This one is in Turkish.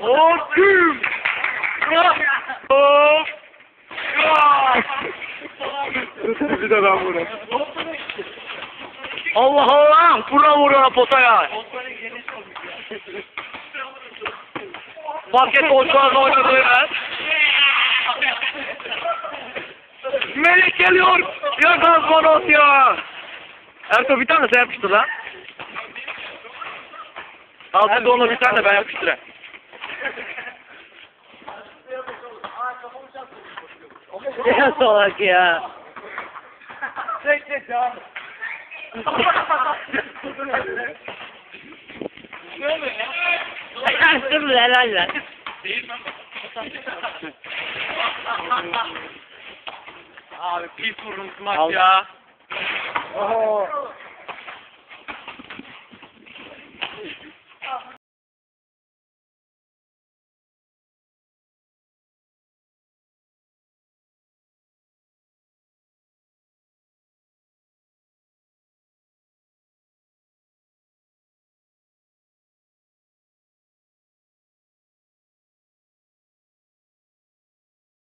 Güm! Hop! Bir de ben vurayım. Allah Allah! Bura vuruyor potaya. Basket oyuncularla oynadığı yer. Melek geliyor. Ya Gazmanos ya. Ertuğ bir tane sen yapıştır lan. Al sen de ona bir tane ben yapıştırayım. Ya salak ya. Çek çek ya. Dur helal lan. Abi pis vurun Al. ya. Oho.